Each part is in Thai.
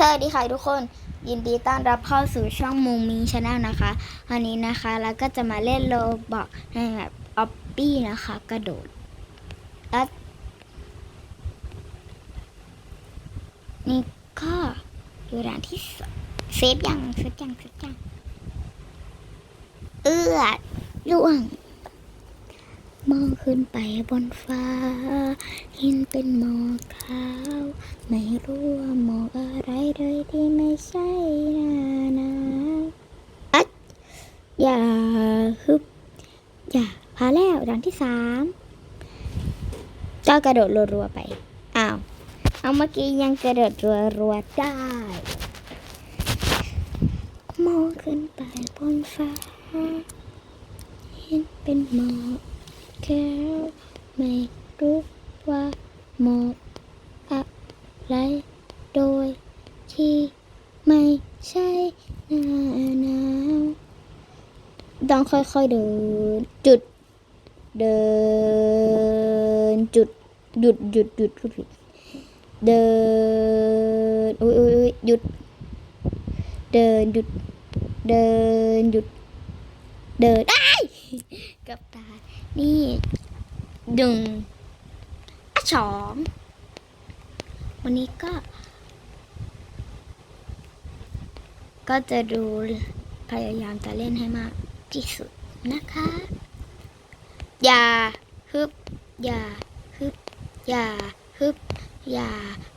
สวัสดีค่ะทุกคน ยินดีต้อนรับเข้าสู่ช่องมุงมิงชาแนลนะคะ วันนี้นะคะเราก็จะมาเล่นโลบอกในแบบออปปี้นะคะ กระโดดแล้วนี่ก็อยู่ด่านที่สองเซฟยังเซฟยังเซฟยังเอื้อล่วง มองขึ้นไปบนฟ้า เห็นเป็นหมอกขาว ไม่รู้ว่าหมอกอะไรเลยที่ไม่ใช่หน้าหนาวอัดอย่าฮึบอย่าพาแล้วดังที่สามเจ้ากระโดดรัวๆไป อ้าว เอาเมื่อกี้ยังกระโดดรัวๆได้มองขึ้นไปบนฟ้า เห็นเป็นหมอก แก้วไม่รู้ว่าหมอกอะไรโดยที่ไม่ใช่หน้าหนาวต้องค่อยๆเดินจุด เดินจุดหยุดหยุดหยุดหยุดหยุดเดินอุ้ยอุ้ยหยุด เดินหยุด เดินหยุด เดินไอ้กับตา นี่หนึ่งอะสองวันนี้ก็ ก็จะดูพยายามจะเล่นให้มากที่สุดนะคะ อย่าฮึบ อย่าฮึบ อย่าฮึบ อย่า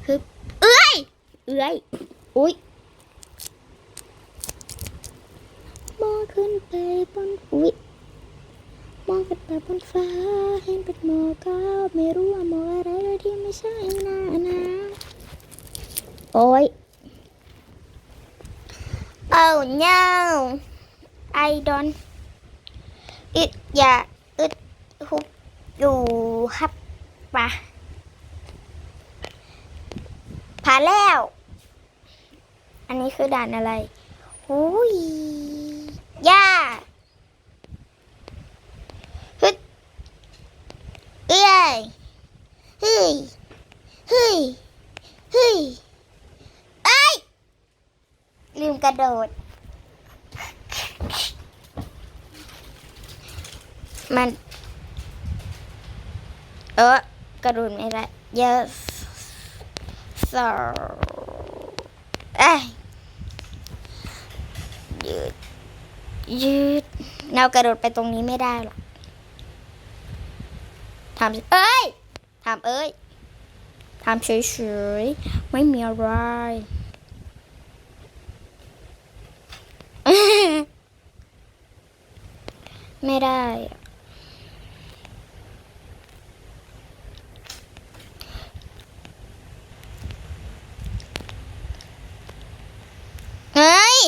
ฮึบ เอ้ย เอ้ยอุ้ยมองขึ้นไปบนอุ้ย มองขึ้นไปบนฟ้า เห็นเป็นหมอกขาวไม่รู้ว่าหมอกอะไรเลยที่ไม่ใช่หน้าหนาวโอ้ย Oh no I don't อึดอย่าอึดฮุบอยู่ครับปะผ่านแล้ว อันนี้คือด่านอะไรหุยย่าฮึดเอ้ ยเฮ้ยเฮ้ยเฮ้ยเอ้ยลืมกระโดด มัน เออกระโดดไม่ได้ yes so เอ้ยยืดยืดเรากระโดดไปตรงนี้ไม่ได้หรอก ทำเอ้ยทำเอ้ยทำเฉยๆ ไม่มีอะไรไม่ได้ เฮ้ย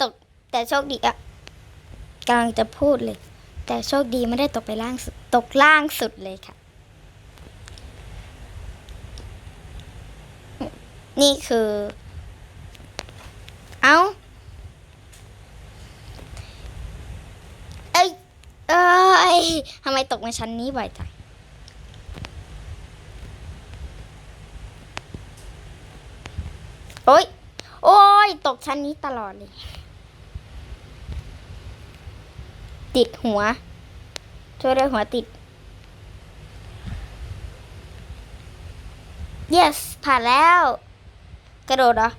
ตกแต่โชคดีอะกำลังจะพูดเลย แต่โชคดีไม่ได้ตกไปล่างสุดตกล่างสุดเลยค่ะ นี่คือ เอาเอ้ยเอ้ยทำไมตกมาชั้นนี้บ่อยจังโอ๊ยโอ๊ยตกชั้นนี้ตลอดเลย ติดหัว ช่วยด้วยหัวติด yes ผ่านแล้ว กระโดดเหรอ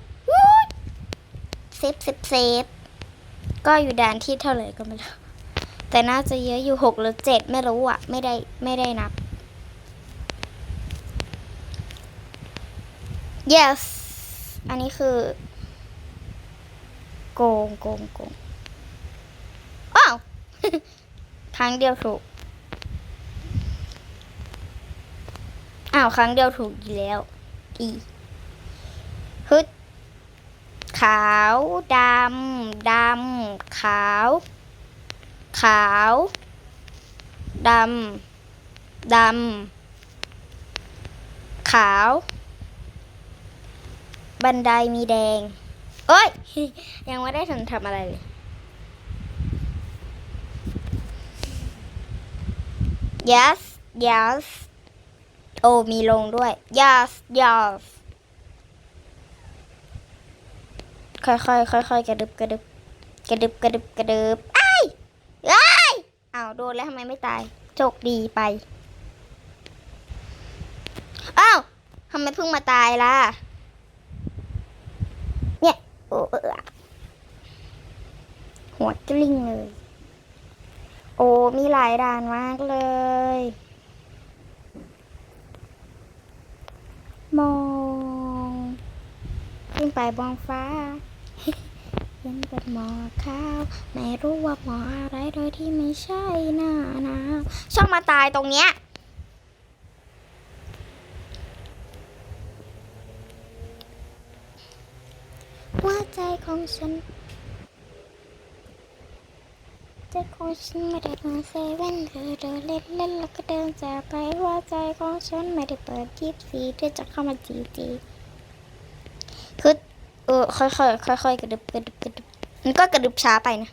เซฟเซฟเซฟก็อยู่ด่านที่เท่าไหร่ก็ไม่รู้ แต่น่าจะเยอะอยู่หกหรือเจ็ดไม่รู้อะ ไม่ได้ไม่ได้นับ yes อันนี้คือ โกงโกงโกง ครั้งเดียวถูก อ้าว ครั้งเดียวถูกอีกแล้ว อีฮึดขาวดำดำขาว ขาวดำดำขาว บันไดมีแดง เอ้ย ยังไม่ได้ทันทำอะไรเลย yes yes โอ้มีลงด้วย yes yes ค่อยๆค่อยๆกระดึบกระดึบกระดึบกระดึบกระดึบไอ้ไอ้ายอ้าโดนแล้วทำไมไม่ตายโชคดีไปอ้าวทำไมเพิ่งมาตายล่ะ เนี่ยโอ้เออหัวกลิ้งเลย อ้มีหลายด่านมากเลย มองขึ้นไปบองฟ้าเห็นเป็นหมอกขาว ไม่รู้ว่าหมอกอะไรโดยที่ไม่ใช่หน้าหนาวชอบมาตายตรงเนี้ยว่าใจของฉัน ใจของฉันไม่ได้มาเซเว่นเธอเดินเล่นเล่นแล้วก็เดินจากไปว่าใจของฉันไม่ได้เปิดยิบสีเธอจะเข้ามาจีจีคือเออค่อยๆค่อยๆกระดึบกระดึบกระดึบมันก็กระดึบช้าไปนะ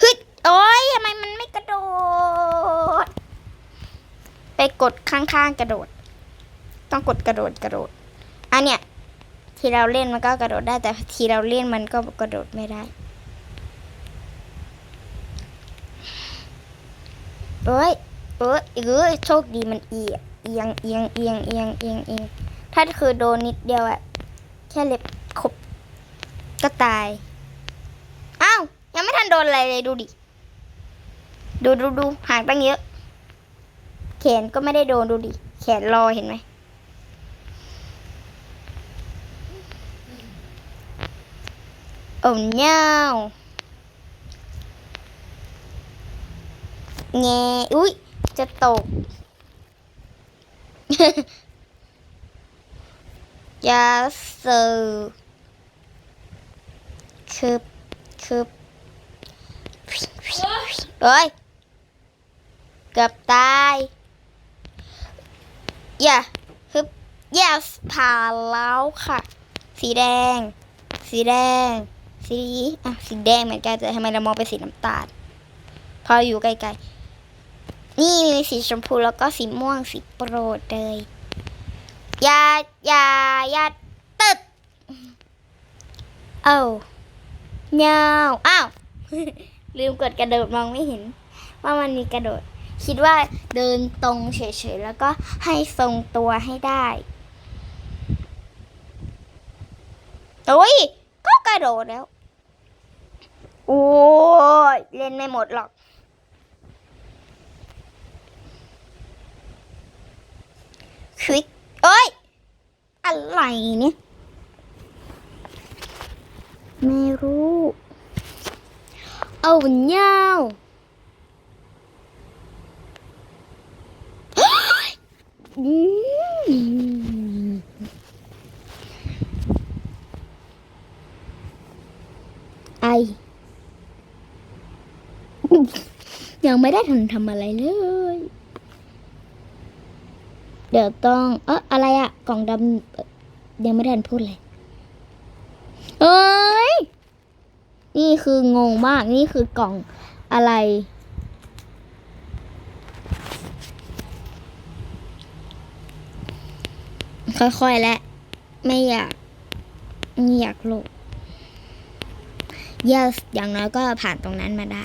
เฮ้ยโอ๊ยทำไมมันไม่กระโดด ไปกดข้างๆกระโดด ต้องกดกระโดดกระโดดอันเนี้ย ที่เราเล่นมันก็กระโดดได้แต่ทีเราเล่นมันก็กระโดดไม่ได้เอ้ยเอ้ยเอ้ยโชคดีมันเอียงเอียงเอียงเอียงเอียงเอียงเอียงถ้าคือโดนนิดเดียวอะแค่เล็บขบก็ตายอ้าวยังไม่ทันโดนอะไรเลยดูดิดูดูดูห่างตั้งเยอะ แขนก็ไม่ได้โดนดูดิ แขนรอเห็นไหม Oh no. Nghe. Ui, cho tụt. Giả sử. Khớp, khớp. Ôi. Gặp tay. Dạ. Khớp. Yes, ผ่านแล้วค่ะ สีแดง สีแดง สีอะสีแดงเหมือนกันแต่ทำไมเรามองเป็นสีน้ำตาลพออยู่ไกลๆนี่มีสีชมพูแล้วก็สีม่วงสีโปรดเลยยายายาตึดเอ้าเงาอ้าวลืมกดกระโดดมองไม่เห็น ว่ามันมีกระโดด คิดว่าเดินตรงเฉยๆ แล้วก็ให้ทรงตัวให้ได้โอ้ยก็กระโดดแล้ว โอ้ยเล่นไม่หมดหรอก ควิกเอ้ย อะไรเนี่ย ไม่รู้ เอาเงาอืม ไอ ยังไม่ได้ทันทำอะไรเลย เดี๋ยวต้อง เอออะไรอะกล่องดำยังไม่ได้ทันพูดเลยเอ้ย นี่คืองงมาก นี่คือกล่องอะไร ค่อยๆและ ไม่อยากไม่อยากโลก yes อย่างน้อยก็ผ่านตรงนั้นมาได้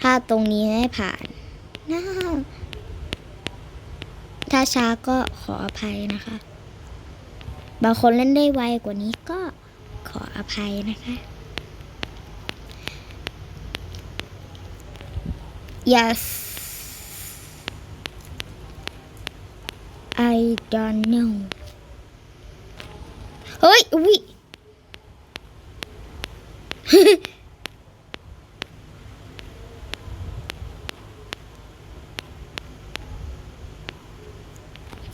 ถ้าตรงนี้ไม่ผ่านน่าถ้าช้าก็ขออภัยนะคะ บางคนเล่นได้ไวกว่านี้ก็ขออภัยนะคะ yes I don't know เฮ้ย อุ้ย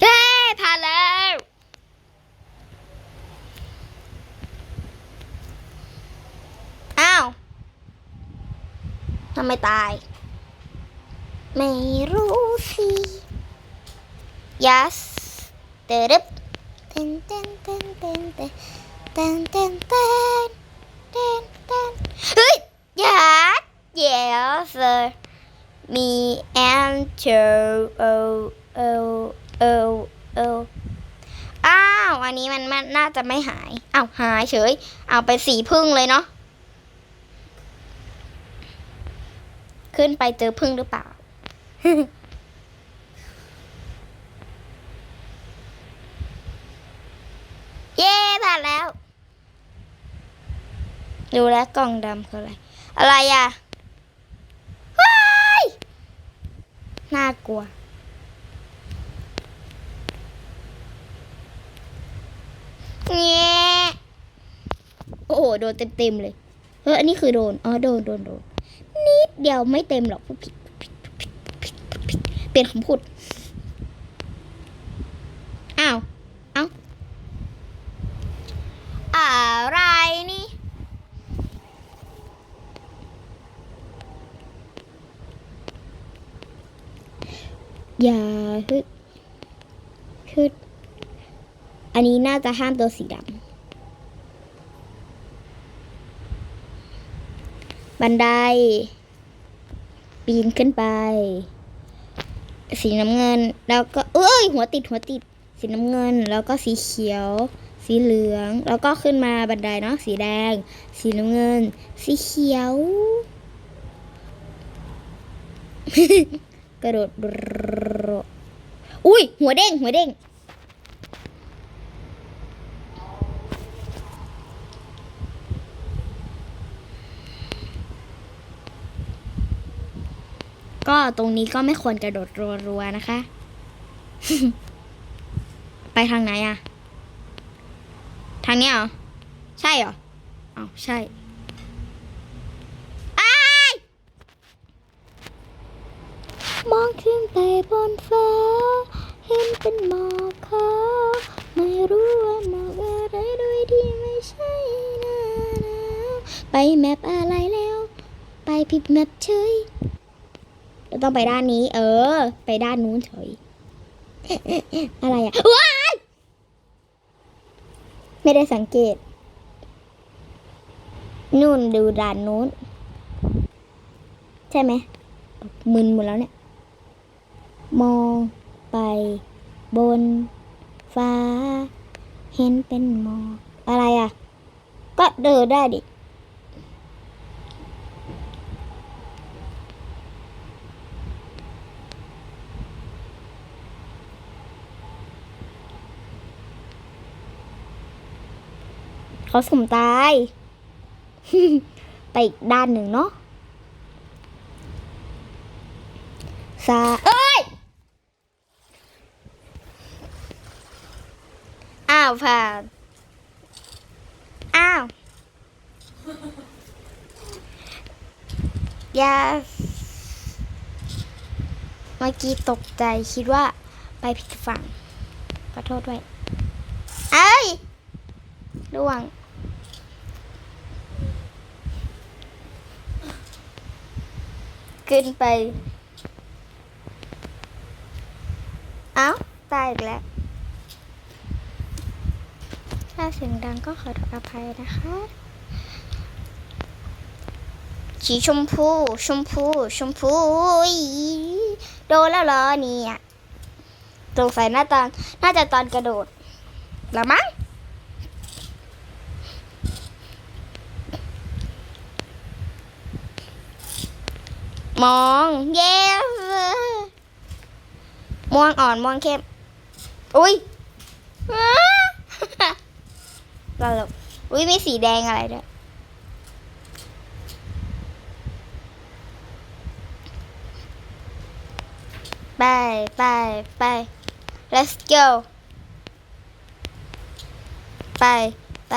เย้ผ่านแล้ว อ้าว ทำไมตาย ไม่รู้สิ yes เตรึบเต้นเต้นเต้นเต้นเต้นเต้นเต้นเต้นเต้นเต้นเฮ้ย yes yes sir me enter oh oh oh oh อ้าว อันนี้มันมันน่าจะไม่หาย อ้าว หายเฉย เอาไปสีพึ่งเลยเนาะ ขึ้นไปเจอพึ่งหรือเปล่า เย้ผ่านแล้ว ดูแล้วกล่องดำคืออะไร อะไรอะว้ายน่ากลัวเงี้ยโอ้โห โดนเต็มๆเลยเฮ้ยอันนี้คือโดน อ๋อ โดน โดน โดนนิด เดียวไม่เต็มหรอกพูดผิดผิดผิดผิดผิดเปลี่ยนคำพูด อ้าว เอ้า อะไรนี่ อย่าฮึดฮึดอันนี้น่าจะห้ามตัวสีดำบันได ปีนขึ้นไป สีน้ำเงิน แล้วก็เอ้ย หัวติดหัวติด สีน้ำเงิน แล้วก็สีเขียว สีเหลือง แล้วก็ขึ้นมาบันไดเนาะสีแดง สีน้ำเงิน สีเขียว กระโดด อุ้ยหัวเด้งหัวเด้ง ตรงนี้ก็ไม่ควรกระโดดรัวๆนะคะ ไปทางไหนอะทางนี้เหรอ ใช่เหรออ้าวใช่อ้มองขึ้นไปบนฟ้า เห็นเป็นหมอกขาวไม่รู้ว่าหมอกอะไรโดยที่ไม่ใช่นานาไปแมปอะไรแล้ว ไปผิดแมปเฉย ต้องไปด้านนี้ เออ ไปด้านนู้นเฉย อะไรอะว้ายไม่ได้สังเกต นู่นดูด้านนู้น ใช่ไหมมึนหมดแล้วเนี่ย มองไปบนฟ้า เห็นเป็นหมอกอะไรอะก็เดินได้ดิ เขาสุ่มตาย ไปอีกด้านหนึ่งเนาะซาเอ้ย อ้าวผ่านอ้าว ยา เมื่อกี้ตกใจคิดว่าไปผิดฝั่ง ขอโทษด้วย เอ้ยร่วง ขึ้นไปเอ้าตายอีกแล้ว ถ้าเสียงดังก็ขออภัยนะคะ สีชมพู ชมพู ชมพูโดนแล้วเหรอเนี่ยสงสัยน่าตอนน่าจะตอนกระโดดละมั้ง มองเย้ม่วงอ่อนม่วงเข้ม อุ้ยตลกอุ้ยมีสีแดงอะไรด้วยไปไปไป let's go ไปไป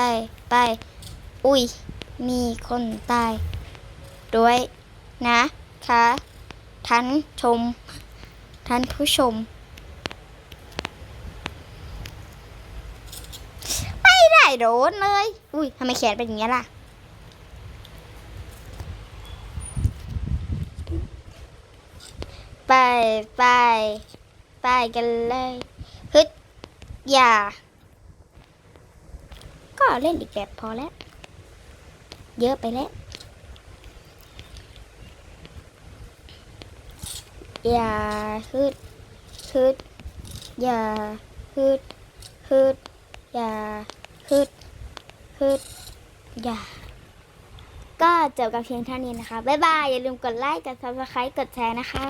ไป อุ้ย มีคนตาย ด้วยนะ คะท่านชม ท่านผู้ชม ไม่ได้โดนเลย อุ้ยทำไมแขนเป็นอย่างนี้ล่ะ ไปไปไปกันเลยฮึดอย่า ก็เล่นอีกแบบพอแล้ว เยอะไปแล้ว อย่าฮึดฮึดอย่าฮึดฮึดอย่าฮึดฮึดอย่าก็จบกับเพียงเท่านี้นะคะ บ๊ายบาย อย่าลืมกดไลค์ กด subscribe กดแชร์นะคะ